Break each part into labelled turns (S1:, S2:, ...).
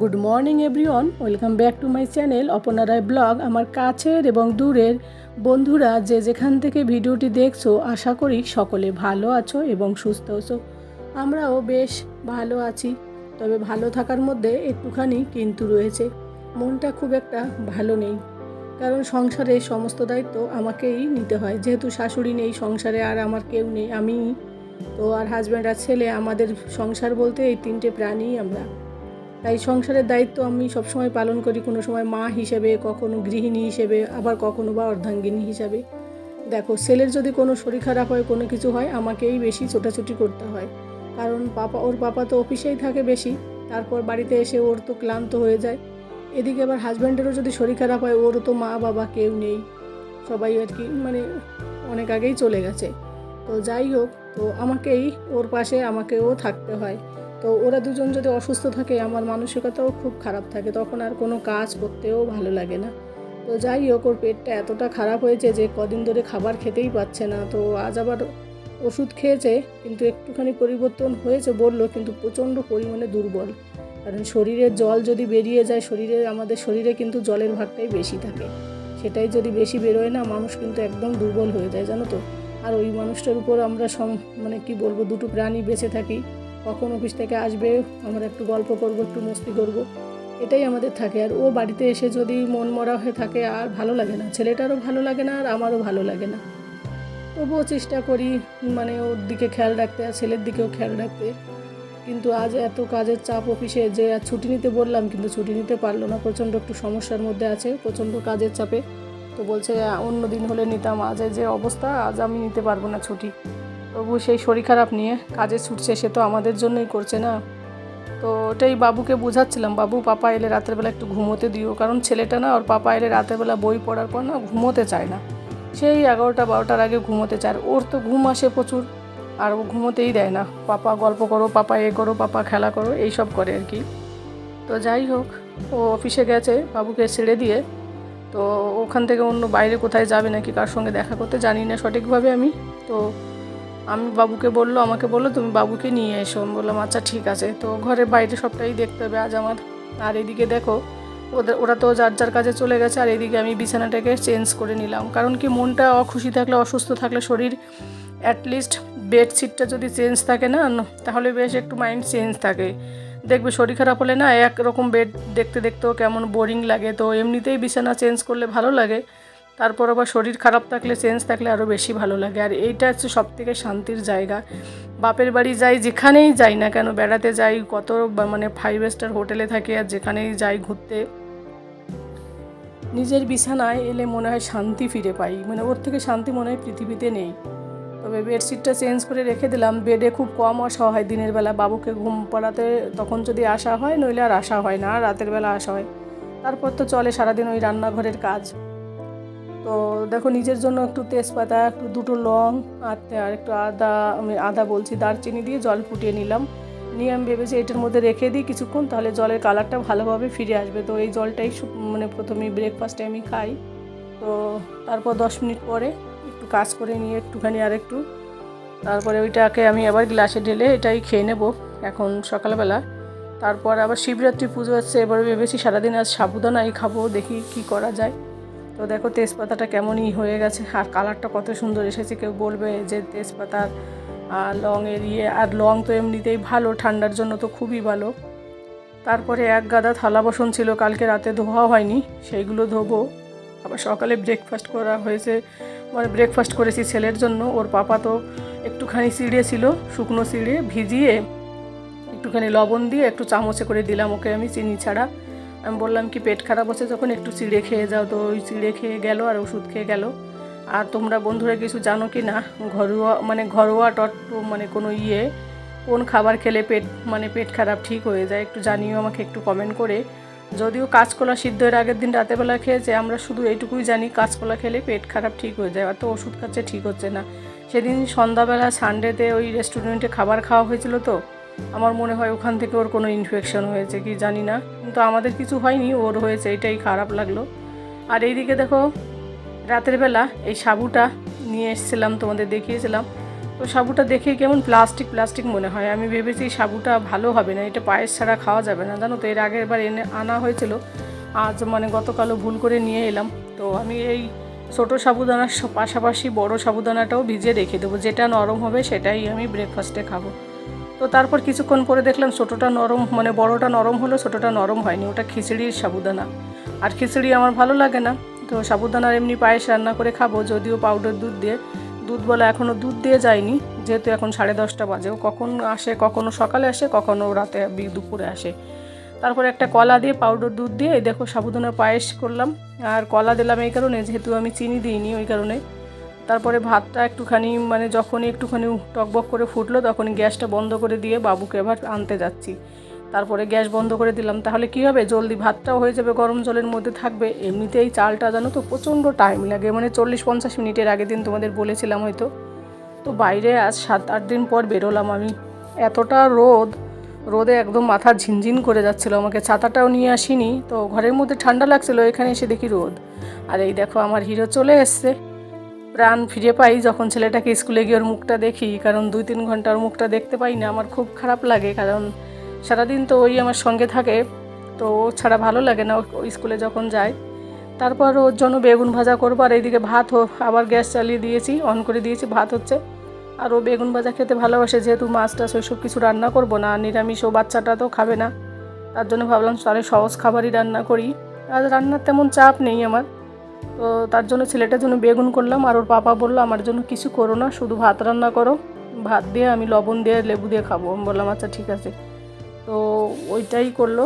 S1: Good morning everyone welcome back to my channel Aparna Roy blog আমার কাছের এবং দূরের বন্ধুরা যে যেখান থেকে ভিডিওটি দেখছ, আশা করি সকলে ভালো আছো এবং সুস্থ আছো। আমরাও বেশ ভালো আছি। তবে ভালো থাকার মধ্যে একটুখানি কিন্তু রয়েছে। মনটা খুব একটা ভালো নেই। কারণ সংসারে সমস্ত দায়িত্ব আমাকেই নিতে হয়। যেহেতু শাশুড়ি নেই, সংসারে আর আমার কেউ নেই আমি তো আর হাজব্যান্ড আর ছেলে, আমাদের সংসার বলতে এই তিনটে প্রাণী আমরা। তাই সংসারের দায়িত্ব আমি সবসময় পালন করি কোনো সময় মা হিসেবে, কখনো গৃহিণী হিসেবে, আবার কখনো বা অর্ধাঙ্গিনী হিসেবে। দেখো, ছেলের যদি কোনো শরীর খারাপ হয়, কোনো কিছু হয়, আমাকেই বেশি ছোটাছুটি করতে হয়। কারণ পাপা, ওর পাপা তো অফিসেই থাকে বেশি, তারপর বাড়িতে এসে ওর তো ক্লান্ত হয়ে যায়। এদিকে আবার হাজব্যান্ডেরও যদি শরীর খারাপ হয়, ওরও তো মা বাবা কেউ নেই। সবাই আর কি মানে অনেক আগেই চলে গেছে। তো যাই হোক, তো আমাকেই ওর পাশে আমাকেও থাকতে হয়। তো ওরা দুজন যদি অসুস্থ থাকে, আমার মানসিকতাও খুব খারাপ থাকে। তখন আর কোনো কাজ করতেও ভালো লাগে না। তো যাই হোক, ওর পেটটা এতটা খারাপ হয়েছে যে কদিন ধরে খাবার খেতেই পাচ্ছে না। তো আজ আবার ওষুধ খেয়েছে, কিন্তু একটুখানি পরিবর্তন হয়েছে বলল, কিন্তু প্রচণ্ড পরিমাণে দুর্বল। কারণ শরীরের জল যদি বেরিয়ে যায়, শরীরে, আমাদের শরীরে কিন্তু জলের ভাগটাই বেশি থাকে। সেটাই যদি বেশি বেরোয় না, মানুষ কিন্তু একদম দুর্বল হয়ে যায়, জানো তো? আর ওই মানুষটার উপর আমরা সম মানে কি বলব, দুটো প্রাণী বেঁচে থাকি। কখন অফিস থেকে আসবে, আমরা একটু গল্প করব, একটু মস্তি করব। এটাই আমাদের থাকে। আর ও বাড়িতে এসে যদি মন মরা হয়ে থাকে, আর ভালো লাগে না। ছেলেটারও ভালো লাগে না, আর আমারও ভালো লাগে না। তবুও চেষ্টা করি মানে ওর দিকে খেয়াল রাখতে, আর ছেলের দিকেও খেয়াল রাখতে। কিন্তু আজ এত কাজের চাপ অফিসে যে আর ছুটি নিতে বললাম, কিন্তু ছুটি নিতে পারল না। প্রচণ্ড একটু সমস্যার মধ্যে আছে, প্রচণ্ড কাজের চাপে। তো বলছে অন্য দিন হলে নিতাম। আজ যে অবস্থা, আজ আমি নিতে পারব না ছুটি। তবু সেই শরীর খারাপ নিয়ে কাজে ছুটছে, সে তো আমাদের জন্যই করছে না। তো ওটাই বাবুকে বোঝাচ্ছিলাম, বাবু, পাপা এলে রাতের বেলা একটু ঘুমোতে দিও। কারণ ছেলেটা না, ওর পাপা এলে রাতের বেলা বই পড়ার পর না ঘুমোতে চায় না। সেই এগারোটা বারোটার আগে ঘুমোতে চায় ওর তো ঘুম আসে প্রচুর, আর ও ঘুমোতেই দেয় না। পাপা, গল্প করো, পাপা এ করো, পাপা খেলা করো, এইসব করে আর কি। তো যাই হোক, ও অফিসে গেছে বাবুকে ছেড়ে দিয়ে। তো ওখান থেকে অন্য বাইরে কোথায় যাবে নাকি কার সঙ্গে দেখা করতে জানি না সঠিকভাবে আমি। তো আমি বাবুকে বলল, আমাকে বলল, তুমি বাবুকে নিয়ে এসো। আমি বললাম আচ্ছা ঠিক আছে। তো ঘরের বাইরে সবটাই দেখতে হবে আজ আমার। আর এদিকে দেখো, ওদের, ওরা তো যার যার কাজে চলে গেছে, আর এদিকে আমি বিছানাটাকে চেঞ্জ করে নিলাম। কারণ কি, মনটা অখুশি থাকলে, অসুস্থ থাকলে শরীর অ্যাটলিস্ট বেডশিটটা যদি চেঞ্জ থাকে না তাহলে বেশ একটু মাইন্ড চেঞ্জ থাকে। দেখবে শরীর খারাপ হলে না, একরকম বেড দেখতে, দেখতেও কেমন বোরিং লাগে। তো এমনিতেই বিছানা চেঞ্জ করলে ভালো লাগে। তারপর আবার শরীর খারাপ থাকলে চেঞ্জ থাকলে আরও বেশি ভালো লাগে। আর এইটা হচ্ছে সব থেকে শান্তির জায়গা। বাপের বাড়ি যাই, যেখানেই যাই না কেন, বেড়াতে যাই, কত মানে ফাইভ স্টার হোটেলে থাকি আর যেখানেই যাই ঘুরতে, নিজের বিছানায় এলে মনে হয় শান্তি ফিরে পাই। মানে ওর থেকে শান্তি মনে হয় পৃথিবীতে নেই। তবে বেডশিটটা চেঞ্জ করে রেখে দিলাম। বেডে খুব কম আসা হয় দিনের বেলা। বাবুকে ঘুম পাড়াতে তখন যদি আসা হয়, নইলে আর আসা হয় না। রাতের বেলা আসা হয়। তারপর তো চলে সারাদিন ওই রান্নাঘরের কাজ। তো দেখো নিজের জন্য একটু তেজপাতা, একটু দুটো লং, আর আর একটু আদা, আমি আদা বলছি, দারচিনি দিয়ে জল ফুটিয়ে নিলাম। নিয়ে আমি ভেবেছি এটার মধ্যে রেখে দিই কিছুক্ষণ, তাহলে জলের কালারটা ভালোভাবে ফিরে আসবে। তো এই জলটাই মানে প্রথমেই ব্রেকফাস্টে আমি খাই। তো তারপর দশ মিনিট পরে একটু কাজ করে নিয়ে একটুখানি আর একটু। তারপরে ওইটাকে আমি আবার গ্লাসে ঢেলে এটাই খেয়ে নেব এখন সকালবেলা। তারপর আবার শিবরাত্রি পুজো হচ্ছে এবার ভেবেছি সারাদিন আজ সাবুদানাই খাব, দেখি কি করা যায়। তো দেখো তেজপাতাটা কেমনই হয়ে গেছে, আর কালারটা কত সুন্দর এসেছে। কেউ বলবে যে তেজপাতার লংয়ের ইয়ে আর লং তো এমনিতেই ভালো, ঠান্ডার জন্য তো খুবই ভালো। তারপরে এক গাদা থালা বাসন ছিল, কালকে রাতে ধোয়া হয়নি, সেইগুলো ধোবো। আবার সকালে ব্রেকফাস্ট করা হয়েছে মানে ব্রেকফাস্ট করেছি ছেলের জন্য, ওর পাপা তো একটুখানি চিড়ে ছিল, শুকনো চিড়ে ভিজিয়ে একটুখানি লবণ দিয়ে একটু চামচে করে দিলাম, ওকে আমি চিনি ছাড়া। আমি বললাম কি, পেট খারাপ হচ্ছে যখন একটু চিড়ে খেয়ে যাও, তো ওই চিড়ে খেয়ে গেল আর ওষুধ খেয়ে গেল। আর তোমরা বন্ধুরা কিছু জানো কি না, ঘরোয়া মানে ঘরোয়া টট মানে কোনো ইয়ে কোন খাবার খেলে পেট মানে পেট খারাপ ঠিক হয়ে যায়, একটু জানিও আমাকে, একটু কমেন্ট করে। যদিও কাঁচকলা সিদ্ধ এর আগের দিন রাতেবেলা খেয়েছে, আমরা শুধু এইটুকুই জানি কাঁচকলা খেলে পেট খারাপ ঠিক হয়ে যায় অত ওষুধ খাচ্ছে ঠিক হচ্ছে না। সেদিন সন্ধ্যাবেলা সানডেতে ওই রেস্টুরেন্টে খাবার খাওয়া হয়েছিল তো আমার মনে হয় ওখান থেকে ওর কোনো ইনফেকশন হয়েছে কি জানি না। কিন্তু আমাদের কিছু হয়নি, ওর হয়েছে, এটাই খারাপ লাগল। আর এইদিকে দেখো, রাতের বেলা এই সাবুটা নিয়ে এসেছিলাম, তোমাদের দেখিয়েছিলাম। তো সাবুটা দেখে কেমন প্লাস্টিক প্লাস্টিক মনে হয়। আমি ভেবেছি সাবুটা ভালো হবে না, এটা পায়েস ছাড়া খাওয়া যাবে না। জানো তো, এর আগের বার এনে আনা হয়েছিল। আজ মানে গতকালও ভুল করে নিয়ে এলাম। তো আমি এই ছোটো সাবুদানার পাশাপাশি বড় সাবুদানাটাও ভিজিয়ে রেখে দেবো। যেটা নরম হবে সেটাই আমি ব্রেকফাস্টে খাব। তো তারপর কিছুক্ষণ পরে দেখলাম ছোটোটা নরম মানে বড়টা নরম হলো, ছোটোটা নরম হয়নি। ওটা খিচুড়ির সাবুদানা। আর খিচুড়ি আমার ভালো লাগে না। তো সাবুদানার এমনি পায়েস রান্না করে খাব, যদিও পাউডার দুধ দিয়ে। দুধ বলা এখনও দুধ দিয়ে যায়নি, যেহেতু এখন সাড়ে দশটা বাজে। ও কখন আসে, কখনো সকালে আসে, কখনো রাতে দুপুরে আসে। তারপরে একটা কলা দিয়ে পাউডার দুধ দিয়ে দেখো সাবুদানার পায়েস করলাম। আর কলা দিলাম এই কারণে, যেহেতু আমি চিনি দিইনি ওই কারণে। তারপরে ভাতটা একটুখানি মানে যখনই একটুখানি টকবক করে ফুটলো তখনই গ্যাসটা বন্ধ করে দিয়ে বাবুকে এবার আনতে যাচ্ছি। তারপরে গ্যাস বন্ধ করে দিলাম, তাহলে কি হবে? জলদি ভাতটাও হয়ে যাবে, গরম জলের মধ্যে থাকবে। এমনিতেই চালটা জানো তো প্রচণ্ড টাইম লাগে মানে চল্লিশ পঞ্চাশ মিনিটের আগের দিন তোমাদের বলেছিলাম হয়তো। তো বাইরে আজ সাত আট দিন পর বেরোলাম আমি। এতটা রোদ, রোদে একদম মাথা ঝিনঝিন করে যাচ্ছিল আমাকে। ছাতাটাও নিয়ে আসিনি, তো ঘরের মধ্যে ঠান্ডা লাগছিল, এখানে এসে দেখি রোদ। আর এই দেখো আমার হিরো চলে এসছে। প্রাণ ফিরে পাই যখন ছেলেটাকে স্কুলে গিয়ে ওর মুখটা দেখি, কারণ দুই তিন ঘণ্টা ওর মুখটা দেখতে পাই না। আমার খুব খারাপ লাগে, কারণ সারাদিন তো ওই আমার সঙ্গে থাকে, তো ও ছাড়া ভালো লাগে না স্কুলে যখন যায়। তারপর ওর জন্য বেগুন ভাজা করব, আর এইদিকে ভাত হো- আবার গ্যাস চালিয়ে দিয়েছি, অন করে দিয়েছি, ভাত হচ্ছে। আর ও বেগুন ভাজা খেতে ভালোবাসে, যেহেতু মাছ টাছ ওইসব কিছু রান্না করব না, নিরামিষ, ও বাচ্চাটা তো খাবে না। তার জন্য ভাবলাম তাহলে সহজ খাবারই রান্না করি। আর রান্নার তেমন চাপ নেই আমার। তো তার জন্য ছেলেটার জন্য বেগুন করলাম আর ওর পাপা বলল, আমার জন্য কিছু করো না, শুধু ভাত রান্না করো। ভাত দিয়ে আমি লবণ দিয়ে লেবু দিয়ে খাব। আমি বললাম আচ্ছা ঠিক আছে। তো ওইটাই করল।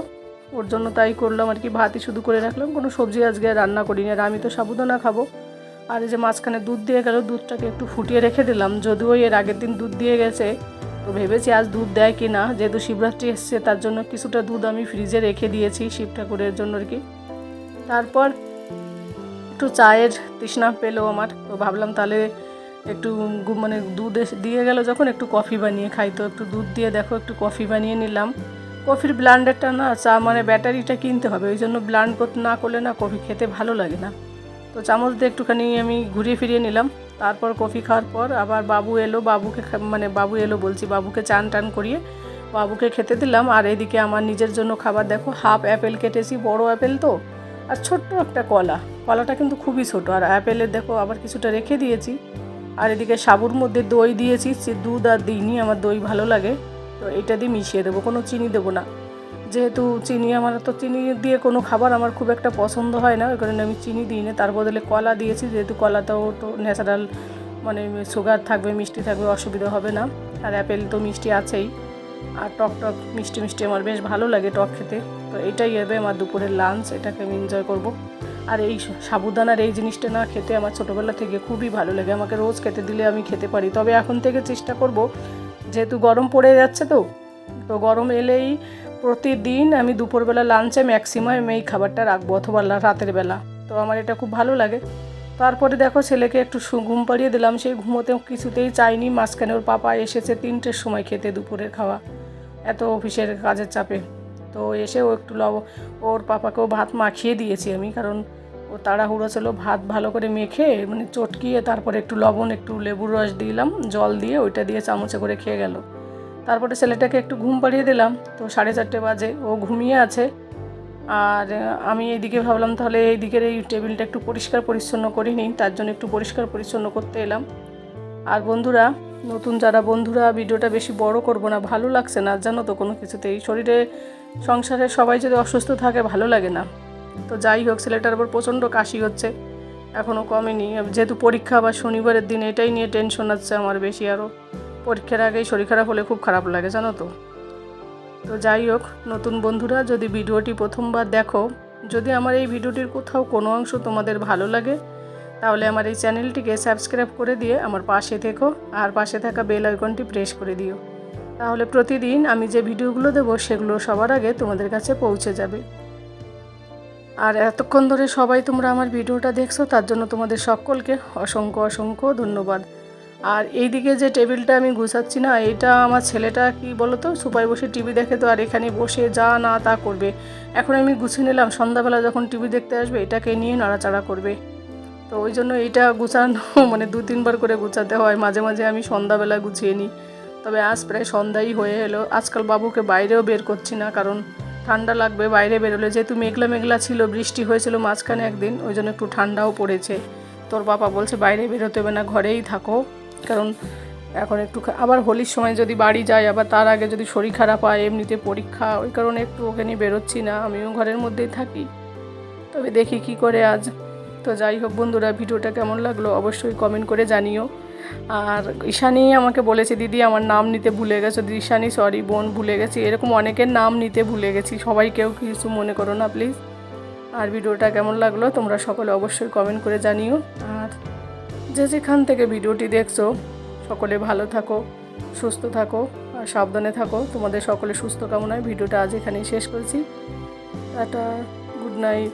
S1: ওর জন্য তাই করলাম আর কি, ভাতই শুধু করে রাখলাম। কোনো সবজি আজকে রান্না করিনি। আর আমি তো সাবুদানা খাব। আর এই যে মাঝখানে দুধ দিয়ে গেল, দুধটাকে একটু ফুটিয়ে রেখে দিলাম। যদিও এর আগের দিন দুধ দিয়ে গেছে, তো ভেবেছি আজ দুধ দেয় কি না। যেহেতু শিবরাত্রি এসছে, তার জন্য কিছুটা দুধ আমি ফ্রিজে রেখে দিয়েছি শিব ঠাকুরের জন্য আর কি। তারপর একটু চায়ের তৃষ্ণা পেল আমার। তো ভাবলাম তাহলে একটু মানে দুধ দিয়ে গেল যখন, একটু কফি বানিয়ে খাই। তো একটু দুধ দিয়ে দেখো, একটু কফি বানিয়ে নিলাম। কফির ব্লান্ডারটা না, চা মানে ব্যাটারিটা কিনতে হবে। ওই জন্য ব্লান্ড করতে না করলে না কফি খেতে ভালো লাগে না। তো চামচ দিয়ে একটুখানি আমি ঘুরিয়ে ফিরিয়ে নিলাম। তারপর কফি খাওয়ার পর আবার বাবু এলো, বাবুকে মানে বাবু এলো বলছি, বাবুকে চান টান করিয়ে বাবুকে খেতে দিলাম। আর এদিকে আমার নিজের জন্য খাবার দেখো, হাফ অ্যাপেল কেটেছি, বড় অ্যাপেল তো। আর ছোট্ট একটা কলা। কলাটা কিন্তু খুবই ছোট। আর অ্যাপেলের দেখো, আবার কিছুটা রেখে দিয়েছি। আর এদিকে সাবুর মধ্যে দই দিয়েছি। সে দুধ আর দিইনি, আমার দই ভালো লাগে। তো এটা দিয়ে মিশিয়ে দেবো। কোনো চিনি দেবো না। যেহেতু চিনি আমার, তো চিনি দিয়ে কোনো খাবার আমার খুব একটা পছন্দ হয় না। ওই কারণে আমি চিনি দিই না তার বদলে কলা দিয়েছি। যেহেতু কলাতেও তো ন্যাচারাল মানে সুগার থাকবে, মিষ্টি থাকবে, অসুবিধা হবে না। আর অ্যাপেল তো মিষ্টি আছেই। আর টক টক মিষ্টি মিষ্টি আমার বেশ ভালো লাগে টক খেতে। তো এটাই হবে আমার দুপুরের লাঞ্চ এটাকে আমি এনজয় করব। আর এই সাবুদানার এই জিনিসটা না খেতে আমার ছোটোবেলা থেকে খুবই ভালো লাগে। আমাকে রোজ খেতে দিলে আমি খেতে পারি। তবে এখন থেকে চেষ্টা করব, যেহেতু গরম পড়ে যাচ্ছে তো তো গরম এলেই প্রতিদিন আমি দুপুরবেলা লাঞ্চে ম্যাক্সিমাম এই খাবারটা রাখব, অথবা রাতের বেলা। তো আমার এটা খুব ভালো লাগে। তারপরে দেখো ছেলেকে একটু ঘুম পাড়িয়ে দিলাম। সেই ঘুমোতেও কিছুতেই চাইনি মাঝখানে ওর পাপা এসেছে তিনটের সময় খেতে দুপুরের খাওয়া। এত অফিসের কাজের চাপে। তো এসে ও একটু লব ওর পাপাকেও ভাত মাখিয়ে দিয়েছি আমি, কারণ ও তাড়াহুড়ো ছিল, ভাত ভালো করে মেখে মানে চটকিয়ে তারপরে একটু লবণ, একটু লেবুর রস দিলাম, জল দিয়ে ওইটা দিয়ে চামচে করে খেয়ে গেল। তারপরে ছেলেটাকে একটু ঘুম পাড়িয়ে দিলাম, তো সাড়ে চারটে বাজে, ও ঘুমিয়ে আছে। আর আমি এইদিকে ভাবলাম তাহলে এই দিকের এই টেবিলটা একটু পরিষ্কার পরিচ্ছন্ন করে নিই, তার জন্য একটু পরিষ্কার পরিচ্ছন্ন করতে এলাম। আর বন্ধুরা, নতুন যারা বন্ধুরা, ভিডিওটা বেশি বড় করব না, ভালো লাগছে না, জানো তো কোনো কিছুতেই। শরীরে সংসারে সবাই যদি অসুস্থ থাকে, ভালো লাগে না। তো যাই হোক, ছেলেটার উপর প্রচণ্ড কাশি হচ্ছে। এখনও কমেনি। যেহেতু পরীক্ষা বা শনিবারের দিন, এটাই নিয়ে টেনশন আছে আমার বেশি। আরও পরীক্ষার আগেই শরীর খারাপ হলে খুব খারাপ লাগে, জানো তো। তো যাই হোক, নতুন বন্ধুরা, যদি ভিডিওটি প্রথমবার দেখো, যদি আমার এই ভিডিওটির কোথাও কোনো অংশ তোমাদের ভালো লাগে, তাহলে আমার এই চ্যানেলটিকে সাবস্ক্রাইব করে দিয়ে আমার পাশে থেকো, আর পাশে থাকা বেল আইকনটি প্রেস করে দিও। তাহলে প্রতিদিন আমি যে ভিডিওগুলো দেবো সেগুলো সবার আগে তোমাদের কাছে পৌঁছে যাবে। আর এতক্ষণ ধরে সবাই তোমরা আমার ভিডিওটা দেখছ, তার জন্য তোমাদের সকলকে অসংখ্য অসংখ্য ধন্যবাদ। আর এইদিকে যে টেবিলটা আমি গুছাচ্ছি না, এটা আমার ছেলেটা কি বলো তো সুপায় বসে টিভি দেখে তো আর এখানে বসে যা না তা করবে। এখন আমি গুছিয়ে নিলাম, সন্ধ্যাবেলা যখন টিভি দেখতে আসবে, এটাকে নিয়ে নাড়াচাড়া করবে। তো ওই জন্য এইটা গুছানো মানে দু তিনবার করে গুছাতে হয়, মাঝে মাঝে আমি সন্ধ্যাবেলা গুছিয়ে নিই। তবে আজ প্রায় সন্ধ্যাই হয়ে এলো। আজকাল বাবুকে বাইরেও বের করছি না, কারণ ঠান্ডা লাগবে, বাইরে বেরোলে। যেহেতু মেঘলা মেঘলা ছিল, বৃষ্টি হয়েছিল মাঝখানে একদিন, ওই জন্য একটু ঠান্ডাও পড়েছে। তোর বাবা বলছে, বাইরে বেরোতে হবে না, ঘরেই থাকো। কারণ এখন একটু আবার হোলির সময় যদি বাড়ি যাই, আবার তার আগে যদি শরীর খারাপ হয়, এমনিতে পরীক্ষা, ওই কারণে একটু ওকে নিয়ে বেরোচ্ছি না। আমিও ঘরের মধ্যেই থাকি। তবে দেখি কি করে আজ। তো যাই হোক বন্ধুরা, ভিডিওটা কেমন লাগল অবশ্যই কমেন্ট করে জানিও। আর ঈশানি আমাকে বলেছে, দিদি, আমার নাম নিতে ভুলে গেছো। ঈশানি সরি বোন, ভুলে গেছি। এরকম অনেকের নাম নিতে ভুলে গেছি। সবাই কেউ কিছু মনে করো না প্লিজ আর ভিডিওটা কেমন লাগল, তোমরা সকলে অবশ্যই কমেন্ট করে জানিও। আর যে যেখান থেকে ভিডিওটি দেখছ, সকলে ভালো থাকো, সুস্থ থাকো, আর সাবধানে থাকো। তোমাদের সকলে সুস্থ কামনায় ভিডিওটা আজ এখানেই শেষ করছি। Tata good night